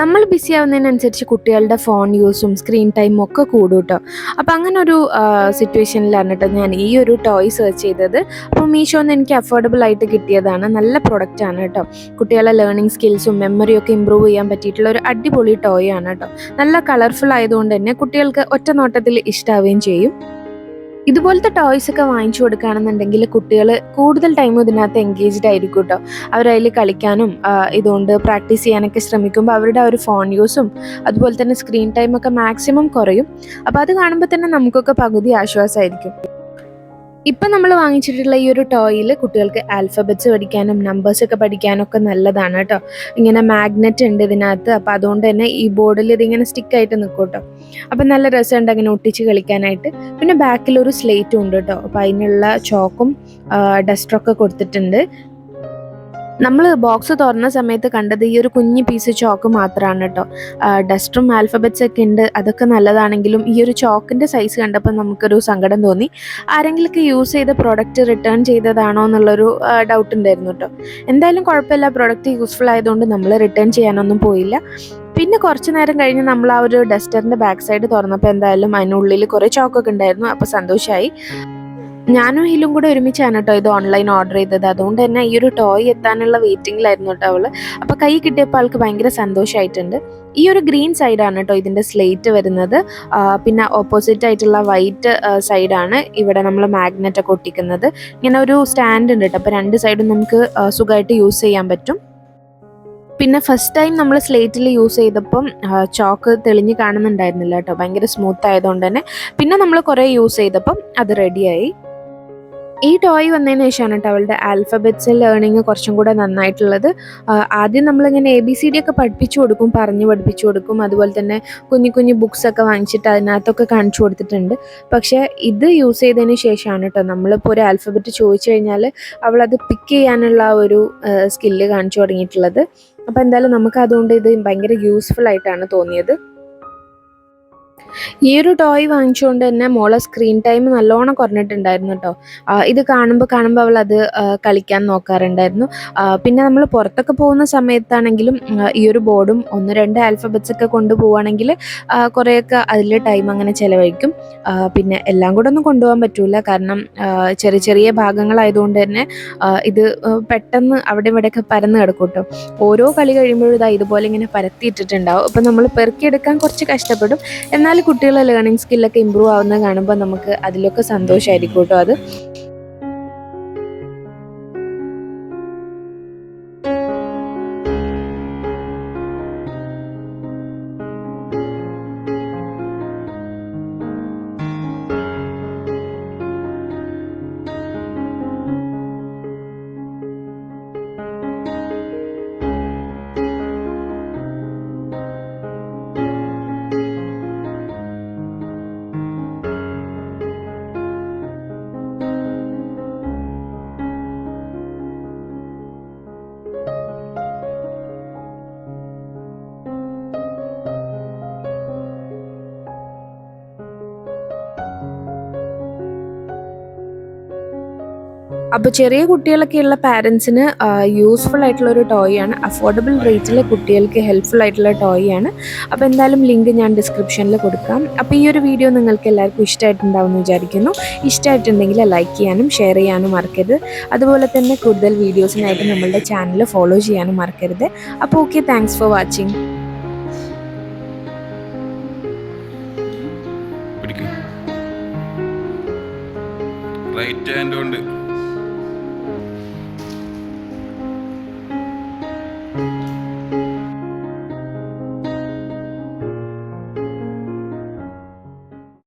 നമ്മൾ ബിസി ആവുന്നതിനനുസരിച്ച് കുട്ടികളുടെ phone യൂസും screen ടൈമും ഒക്കെ കൂടും കേട്ടോ അപ്പോൾ അങ്ങനെ ഒരു സിറ്റുവേഷനിലാണ് കേട്ടോ ഞാൻ ഈ ഒരു ടോയ് സെർച്ച് ചെയ്തത്. അപ്പോൾ മീഷോന്ന് എനിക്ക് അഫോർഡബിൾ ആയിട്ട് കിട്ടിയതാണ്. നല്ല പ്രൊഡക്റ്റ് ആണ് കേട്ടോ കുട്ടികളെ ലേണിംഗ് സ്കിൽസും മെമ്മറിയും ഒക്കെ ഇമ്പ്രൂവ് ചെയ്യാൻ പറ്റിയിട്ടുള്ള ഒരു അടിപൊളി ടോയ് ആണ് കേട്ടോ നല്ല കളർഫുൾ ആയതുകൊണ്ട് തന്നെ കുട്ടികൾക്ക് ഒറ്റ നോട്ടത്തിൽ ഇഷ്ടാവുകയും ചെയ്യും. ഇതുപോലത്തെ ടോയ്സ് ഒക്കെ വാങ്ങിച്ചു കൊടുക്കുകയാണെന്നുണ്ടെങ്കിൽ കുട്ടികൾ കൂടുതൽ ടൈം ഇതിനകത്ത് എൻഗേജ്ഡ് ആയിരിക്കും കേട്ടോ അവരതിൽ കളിക്കാനും ഇതുകൊണ്ട് പ്രാക്ടീസ് ചെയ്യാനൊക്കെ ശ്രമിക്കുമ്പോൾ അവരുടെ ഒരു ഫോൺ യൂസും അതുപോലെ തന്നെ സ്ക്രീൻ ടൈമൊക്കെ മാക്സിമം കുറയും. അപ്പോൾ അത് കാണുമ്പോൾ തന്നെ നമുക്കൊക്കെ പകുതി ആശ്വാസമായിരിക്കും. ഇപ്പം നമ്മൾ വാങ്ങിച്ചിട്ടുള്ള ഈ ഒരു ടോയിൽ കുട്ടികൾക്ക് ആൽഫബറ്റ്സ് പഠിക്കാനും നമ്പേഴ്സ് ഒക്കെ പഠിക്കാനും ഒക്കെ നല്ലതാണ് കേട്ടോ. ഇങ്ങനെ മാഗ്നറ്റ് ഉണ്ട് ഇതിനകത്ത്. അപ്പോൾ അതുകൊണ്ട് തന്നെ ഈ ബോർഡിൽ ഇതിങ്ങനെ സ്റ്റിക്കായിട്ട് നിൽക്കും കേട്ടോ. അപ്പം നല്ല രസമുണ്ട് അങ്ങനെ ഒട്ടിച്ച് കളിക്കാനായിട്ട്. പിന്നെ ബാക്കിൽ ഒരു സ്ലേറ്റും ഉണ്ട് കേട്ടോ. അപ്പോൾ അതിനുള്ള ചോക്കും ഡസ്റ്ററൊക്കെ കൊടുത്തിട്ടുണ്ട്. നമ്മൾ ബോക്സ് തുറന്ന സമയത്ത് കണ്ടത് ഈ ഒരു കുഞ്ഞു പീസ് ചോക്ക് മാത്രമാണ് കേട്ടോ ഡസ്റ്ററും ആൽഫബറ്റ്സ് ഒക്കെ ഉണ്ട് അതൊക്കെ നല്ലതാണെങ്കിലും ഈ ഒരു ചോക്കിന്റെ സൈസ് കണ്ടപ്പോൾ നമുക്കൊരു സങ്കടം തോന്നി. ആരെങ്കിലുമൊക്കെ യൂസ് ചെയ്ത പ്രോഡക്റ്റ് റിട്ടേൺ ചെയ്തതാണോ എന്നുള്ളൊരു ഡൗട്ട് ഉണ്ടായിരുന്നു കേട്ടോ എന്തായാലും കുഴപ്പമില്ല. പ്രോഡക്റ്റ് യൂസ്ഫുൾ ആയതുകൊണ്ട് നമ്മൾ റിട്ടേൺ ചെയ്യാനൊന്നും പോയില്ല. പിന്നെ കുറച്ച് നേരം കഴിഞ്ഞ് നമ്മൾ ആ ഒരു ഡസ്റ്ററിന്റെ ബാക്ക് സൈഡ് തുറന്നപ്പോൾ എന്തായാലും അതിനുള്ളിൽ കുറേ ചോക്കൊക്കെ ഉണ്ടായിരുന്നു അപ്പോൾ സന്തോഷമായി ഞാനും ഹിലും കൂടെ ഒരുമിച്ചാണ് കേട്ടോ ഇത് ഓൺലൈൻ ഓർഡർ ചെയ്തത്. അതുകൊണ്ട് തന്നെ ഈ ഒരു ടോയ് എത്താനുള്ള വെയിറ്റിംഗിലായിരുന്നു കേട്ടോ അവൾ. അപ്പോൾ കൈ കിട്ടിയപ്പോൾ ആൾക്ക് ഭയങ്കര സന്തോഷമായിട്ടുണ്ട് ഈ ഒരു ഗ്രീൻ സൈഡാണ് കേട്ടോ ഇതിന്റെ സ്ലേറ്റ് വരുന്നത്. പിന്നെ ഓപ്പോസിറ്റ് ആയിട്ടുള്ള വൈറ്റ് സൈഡാണ് ഇവിടെ നമ്മൾ മാഗ്നറ്റ് ഒക്കെ ഒട്ടിക്കുന്നത്. ഇങ്ങനെ ഒരു സ്റ്റാൻഡ് ഉണ്ട് കേട്ടോ. അപ്പോൾ രണ്ട് സൈഡും നമുക്ക് സുഖമായിട്ട് യൂസ് ചെയ്യാൻ പറ്റും. പിന്നെ ഫസ്റ്റ് ടൈം നമ്മൾ സ്ലേറ്റിൽ യൂസ് ചെയ്തപ്പം ചോക്ക് തെളിഞ്ഞ് കാണുന്നുണ്ടായിരുന്നില്ല കേട്ടോ. ഭയങ്കര സ്മൂത്ത് ആയതുകൊണ്ട് തന്നെ. പിന്നെ നമ്മൾ കുറേ യൂസ് ചെയ്തപ്പം അത് റെഡിയായി ഈ ടോയ് വന്നതിന് ശേഷമാണ് കേട്ടോ അവളുടെ ആൽഫബറ്റ്സ് ലേണിങ് കുറച്ചും കൂടെ നന്നായിട്ടുള്ളത്. ആദ്യം നമ്മളിങ്ങനെ എ ബി സി ഡി ഒക്കെ പഠിപ്പിച്ചു കൊടുക്കും പറഞ്ഞ് പഠിപ്പിച്ചു കൊടുക്കും. അതുപോലെ തന്നെ കുഞ്ഞു കുഞ്ഞു ബുക്സ് ഒക്കെ വാങ്ങിച്ചിട്ട് അതിനകത്തൊക്കെ കാണിച്ചു കൊടുത്തിട്ടുണ്ട്. പക്ഷേ ഇത് യൂസ് ചെയ്തതിന് ശേഷമാണ് കേട്ടോ നമ്മളിപ്പോൾ ഒരു ആൽഫബറ്റ് ചോദിച്ചു കഴിഞ്ഞാൽ അവളത് പിക്ക് ചെയ്യാനുള്ള ഒരു സ്കില്ല് കാണിച്ചു തുടങ്ങിയിട്ടുള്ളത്. അപ്പോൾ എന്തായാലും നമുക്ക് അതുകൊണ്ട് ഇത് ഭയങ്കര യൂസ്ഫുൾ ആയിട്ടാണ് തോന്നിയത്. ഈ ഒരു ടോയ് വാങ്ങിച്ചുകൊണ്ട് തന്നെ മോളെ സ്ക്രീൻ ടൈം നല്ലോണം കുറഞ്ഞിട്ടുണ്ടായിരുന്നു കേട്ടോ ഇത് കാണുമ്പോൾ കാണുമ്പോൾ അവൾ അത് കളിക്കാൻ നോക്കാറുണ്ടായിരുന്നു. പിന്നെ നമ്മൾ പുറത്തൊക്കെ പോകുന്ന സമയത്താണെങ്കിലും ഈ ഒരു ബോർഡും ഒന്ന് രണ്ട് ആൽഫബറ്റ്സ് ഒക്കെ കൊണ്ടുപോവുകയാണെങ്കിൽ കുറേയൊക്കെ അതിൽ ടൈം അങ്ങനെ ചിലവഴിക്കും. പിന്നെ എല്ലാം കൂടെ ഒന്നും കൊണ്ടുപോകാൻ പറ്റില്ല കാരണം ചെറിയ ചെറിയ ഭാഗങ്ങളായതുകൊണ്ട് തന്നെ ഇത് പെട്ടെന്ന് അവിടെ ഇവിടെയൊക്കെ പരന്ന് കിടക്കും കേട്ടോ ഓരോ കളി കഴിയുമ്പോഴും ഇതാ ഇതുപോലെ ഇങ്ങനെ പരത്തിയിട്ടിട്ടുണ്ടാവും. അപ്പം നമ്മൾ പെറുക്കിയെടുക്കാൻ കുറച്ച് കഷ്ടപ്പെടും. എന്നാൽ കുട്ടികളെ ലേണിംഗ് സ്കില്ലൊക്കെ ഇമ്പ്രൂവ് ആവുന്നത് കാണുമ്പോൾ നമുക്ക് അതിലൊക്കെ സന്തോഷമായിരിക്കും കേട്ടോ അത്. അപ്പോൾ ചെറിയ കുട്ടികളൊക്കെയുള്ള പാരൻസിന് യൂസ്ഫുൾ ആയിട്ടുള്ള ഒരു ടോയ് ആണ്. അഫോർഡബിൾ റേറ്റിൽ കുട്ടികൾക്ക് ഹെൽപ്ഫുൾ ആയിട്ടുള്ള ടോയ് ആണ്. അപ്പോൾ എന്തായാലും ലിങ്ക് ഞാൻ ഡിസ്ക്രിപ്ഷനിൽ കൊടുക്കാം. അപ്പോൾ ഈ ഒരു വീഡിയോ നിങ്ങൾക്ക് എല്ലാവർക്കും ഇഷ്ടമായിട്ടുണ്ടാവും എന്ന് വിചാരിക്കുന്നു. ഇഷ്ടമായിട്ടുണ്ടെങ്കിൽ ലൈക്ക് ചെയ്യാനും ഷെയർ ചെയ്യാനും മറക്കരുത്. അതുപോലെ തന്നെ കൂടുതൽ വീഡിയോസിനായിട്ട് നമ്മളുടെ ചാനൽ ഫോളോ ചെയ്യാനും മറക്കരുത്. അപ്പോൾ okay thanks for watching hand